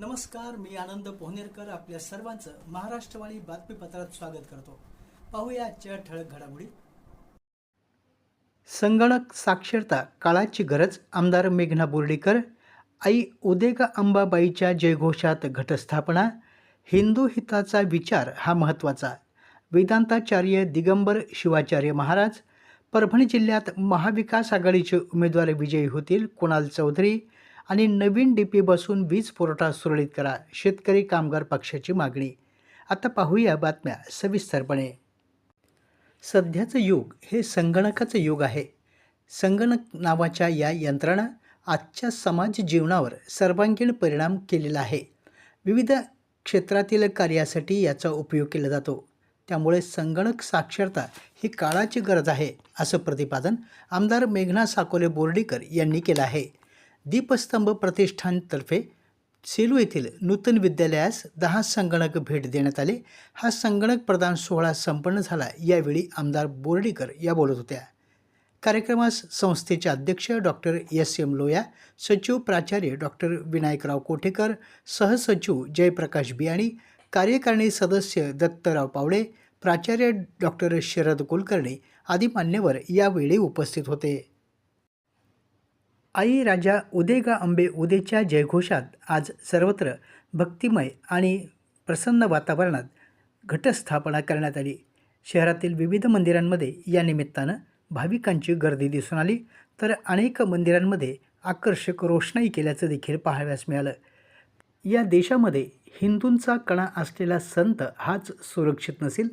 नमस्कार मी आनंद पोहनेरकर आपल्या सर्वांचं महाराष्ट्रवाणी बातमीपत्रात स्वागत करतो. पाहूया आजच्या ठळक घडामोडी. संगणक साक्षरता काळाची गरज आमदार मेघना बोर्डीकर आई उदेगा अंबाबाईच्या जयघोषात घटस्थापना हिंदू हिताचा विचार हा महत्त्वाचा. वेदांताचार्य दिगंबर शिवाचार्य महाराज परभणी जिल्ह्यात महाविकास आघाडीचे उमेदवार विजयी होतील कुणाल चौधरी आणि नवीन डी पी बसून वीज पुरवठा सुरळीत करा शेतकरी कामगार पक्षाची मागणी. आता पाहूया बातम्या सविस्तरपणे. सध्याचं युग हे संगणकाचं युग आहे. संगणक नावाच्या या यंत्रणा आजच्या समाज जीवनावर सर्वांगीण परिणाम केलेला आहे. विविध क्षेत्रातील कार्यासाठी याचा उपयोग केला जातो. त्यामुळे संगणक साक्षरता ही काळाची गरज आहे असं प्रतिपादन आमदार मेघना साकोले बोर्डीकर यांनी केलं आहे. दीपस्तंभ प्रतिष्ठानतर्फे सेलू येथील नूतन विद्यालयास दहा संगणक भेट देण्यात आले. हा संगणक प्रदान सोहळा संपन्न झाला. यावेळी आमदार बोर्डीकर या बोलत होत्या. कार्यक्रमास संस्थेचे अध्यक्ष डॉक्टर एस. एम. लोया सचिव प्राचार्य डॉक्टर विनायकराव कोठेकर सहसचिव जयप्रकाश बियाणी कार्यकारिणी सदस्य दत्तराव पावडे प्राचार्य डॉक्टर शरद कुलकर्णी आदी मान्यवर यावेळी उपस्थित होते. आई राजा उदेगा अंबे उदेच्या जयघोषात आज सर्वत्र भक्तिमय आणि प्रसन्न वातावरणात घटस्थापना करण्यात आली. शहरातील विविध मंदिरांमध्ये या निमित्तानं भाविकांची गर्दी दिसून आली. तर अनेक मंदिरांमध्ये आकर्षक रोषणाई केल्याचं देखील पाहाव्यास मिळालं. या देशामध्ये हिंदूंचा कणा असलेला संत हाच सुरक्षित नसेल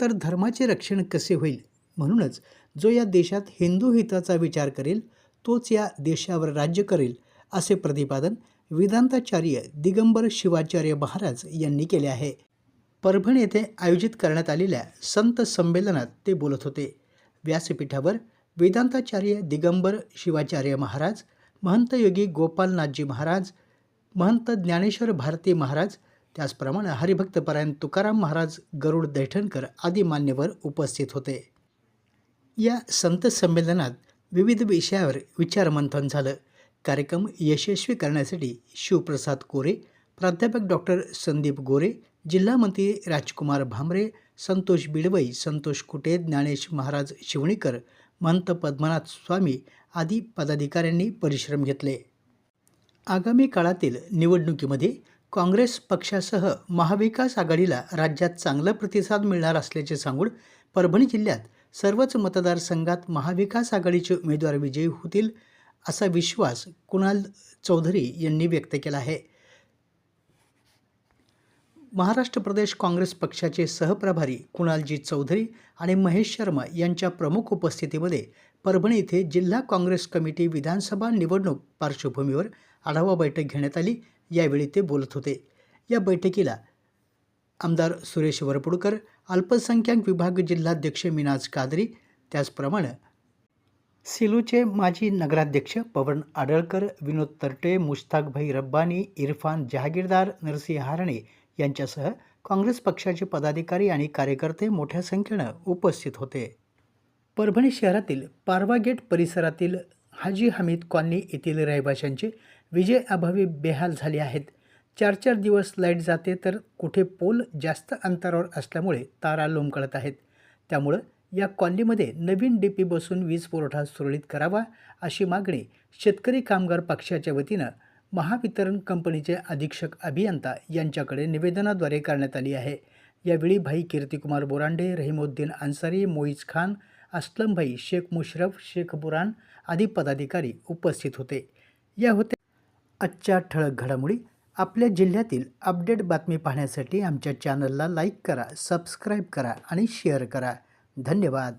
तर धर्माचे रक्षण कसे होईल? म्हणूनच जो या देशात हिंदू हिताचा विचार करेल तोच या देशावर राज्य करेल असे प्रतिपादन वेदांताचार्य दिगंबर शिवाचार्य महाराज यांनी केले आहे. परभणी येथे आयोजित करण्यात आलेल्या संत संमेलनात ते बोलत होते. व्यासपीठावर वेदांताचार्य दिगंबर शिवाचार्य महाराज महंत योगी गोपालनाथजी महाराज महंत ज्ञानेश्वर भारती महाराज त्याचप्रमाणे हरिभक्तपरायण तुकाराम महाराज गरुड दैठणकर आदी मान्यवर उपस्थित होते. या संत संमेलनात विविध विषयावर विचारमंथन झालं. कार्यक्रम यशस्वी करण्यासाठी शिवप्रसाद कोरे प्राध्यापक डॉक्टर संदीप गोरे जिल्हामंत्री राजकुमार भामरे संतोष बिडवई संतोष कुटे ज्ञानेश महाराज शिवणीकर महंत पद्मनाथ स्वामी आदी पदाधिकाऱ्यांनी परिश्रम घेतले. आगामी काळातील निवडणुकीमध्ये काँग्रेस पक्षासह महाविकास आघाडीला राज्यात चांगला प्रतिसाद मिळणार असल्याचे सांगून परभणी जिल्ह्यात सर्वच मतदारसंघात महाविकास आघाडीचे उमेदवार विजयी होतील असा विश्वास कुणाल चौधरी यांनी व्यक्त केला आहे. महाराष्ट्र प्रदेश काँग्रेस पक्षाचे सहप्रभारी कुणालजी चौधरी आणि महेश शर्मा यांच्या प्रमुख उपस्थितीमध्ये परभणी येथे जिल्हा काँग्रेस कमिटी विधानसभा निवडणूक पार्श्वभूमीवर आढावा बैठक घेण्यात आली. यावेळी ते बोलत होते. या बैठकीला आमदार सुरेश वरपुडकर अल्पसंख्याक विभाग जिल्हाध्यक्ष मिनाज कादरी. त्याचप्रमाणे सिलूचे माजी नगराध्यक्ष पवन आडळकर विनोद तरटे मुश्ताकभाई रब्बानी इरफान जहागीरदार नरसिंह हारणे यांच्यासह काँग्रेस पक्षाचे पदाधिकारी आणि कार्यकर्ते मोठ्या संख्येनं उपस्थित होते. परभणी शहरातील पारवा गेट परिसरातील हाजी हमीद कॉलनी येथील रहिवाशांचे विजय अभावी बेहाल झाले आहेत. चार चार दिवस लाइट जाते तर कुठे पोल जास्त अंतरावर असल्यामुळे तारा लोंबकळत आहेत. त्यामुळं या कॉलनीमध्ये नवीन डी पी बसून वीज पुरवठा सुरळीत करावा अशी मागणी शेतकरी कामगार पक्षाच्या वतीनं महावितरण कंपनीचे अधीक्षक अभियंता यांच्याकडे निवेदनाद्वारे करण्यात आली आहे. यावेळी भाई कीर्तिकुमार बोरांडे रहिमुद्दीन अन्सारी मोईज खान अस्लम भाई शेख मुशरफ शेख बुरान आदी पदाधिकारी उपस्थित होते. या होत्या आजच्या ठळक घडामोडी. आपल्या जिल्ह्यातील अपडेट बातमी पाहण्यासाठी आमच्या चॅनलला लाईक करा सबस्क्राईब करा आणि शेअर करा. धन्यवाद.